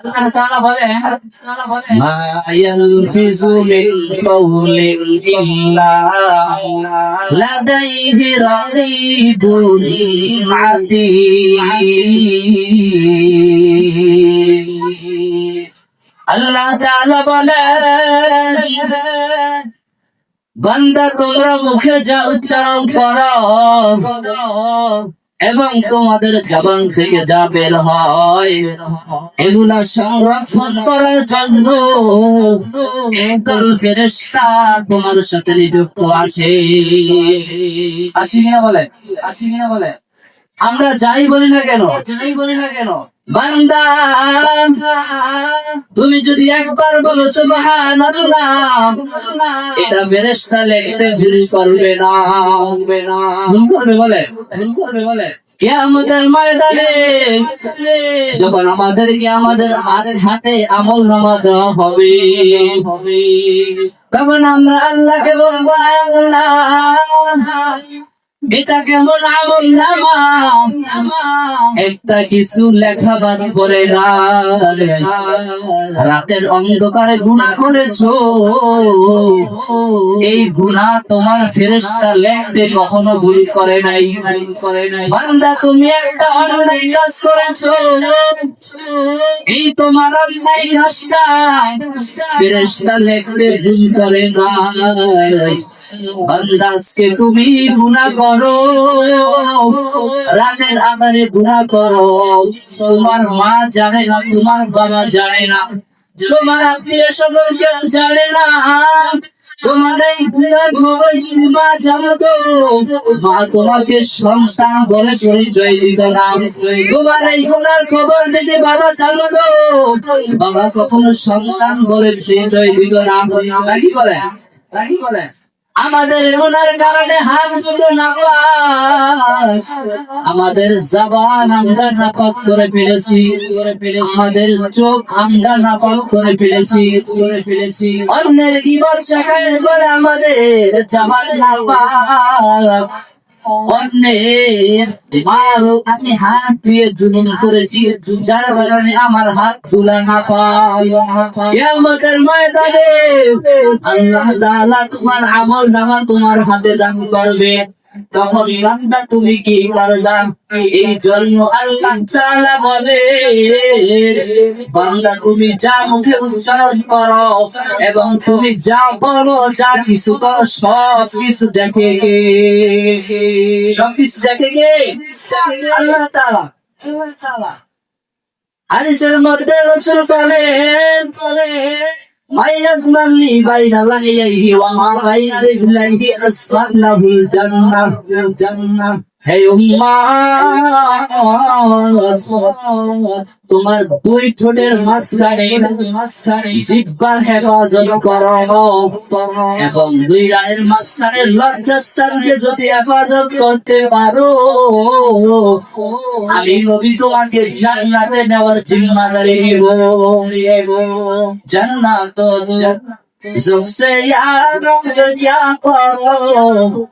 আল্লাহ তাআলা বলেন তাআলা বলেন ما يلفظ من قول إلا لديه رقيب عتيد আল্লাহ তাআলা বলেন বান্দা তোমরা মুখে যা উচ্চারণ করো এবং তোমাদের জবান থেকে যা বের হয়, এগুলা সংরক্ষণ করার জন্য একদল ফেরেশতা তোমার সাথে নিযুক্ত আছে। আছে কিনা বলে আছে কিনা বলে আমরা যাই বলি না কেন? যাই বলি না কেন? বান্দা তুমি যদি একবার বলো সুবহানাল্লাহ এটা লিখতে ভুল করবে না করবে না। ভুল করবে বলে ভুল করবে বলে। কিয়ামতের ময়দানে যখন আমাদেরকে আমাদের হাতে হাতে আমল নামা দেওয়া হবে তখন আমরা আল্লাহকে বলব আল্লাহ একটা কিছু রাতের অন্ধকারে গুণা করেছ। এই গুণা তোমার ফেরেশতা লেখতে কখনো ভুল করে নাই। করে নাই বান্দা, তুমি একটা অন্যায় কাজ করেছ। এই তোমার অন্যায় লেখতে ভুল করে না বান্দাসকে তুমি গুনাহ করো। রাতের আধারে গুনাহ করো। তোমার মা জানে না, তোমার বাবা জানে না। তোমার আত্মীয় স্বজন কেউ জানে না। তোমার এই গুনার খবর যদি মা জানো তো, মা তোমাকে সন্তান বলে পরিচয় দিত না। তোমার এই গুনার খবর যদি বাবা জানো তো, বাবা কখনো সন্তান বলে পরিচয় দিত না। নাকি বলে? নাকি বলে? আমাদের গুনার কারণে হাত জুড়ে আমাদের জবান আমরা নাপাক করে ফেলেছি। আমাদের চোখ আমরা নাপাক করে ফেলেছি। করে ফেলেছি অন্যের জীবন শাখায় করে আমাদের জবান নাপাক অন্যের মাল আমি হাত দিয়ে জুলুম করেছি। যার কারণে আমার হাত তুলা না কিয়ামতের ময়দানে আল্লাহ তাআলা তোমার আমল নামা তোমার হাতে দান করবে। তখন বান্দা তুমি কি করবা এই জন্য আল্লাহ তাআলা বলে, বান্দা তুমি যা মুখে উচ্চারণ করো এবং তুমি যা বলো, যা কিছু করো সব কিছু দেখে গে। সব কিছু দেখে গে? আল্লাহ আল্লাহ মধ্যে أيزمن لي بين لحييه ومرين رجليه أسفل في الجنة في الجنة তোমার দুই ঠোঁটের মাঝখানে জিহ্বার হেফাজত করো। এবং দুই রানের মাঝখানে লজ্জাস্থানকে যদি হেফাজত করতে পারো, আমি নবী তোমাকে জান্নাতে নেওয়ার জিম্মাদারি নিব। জান্নাত করো।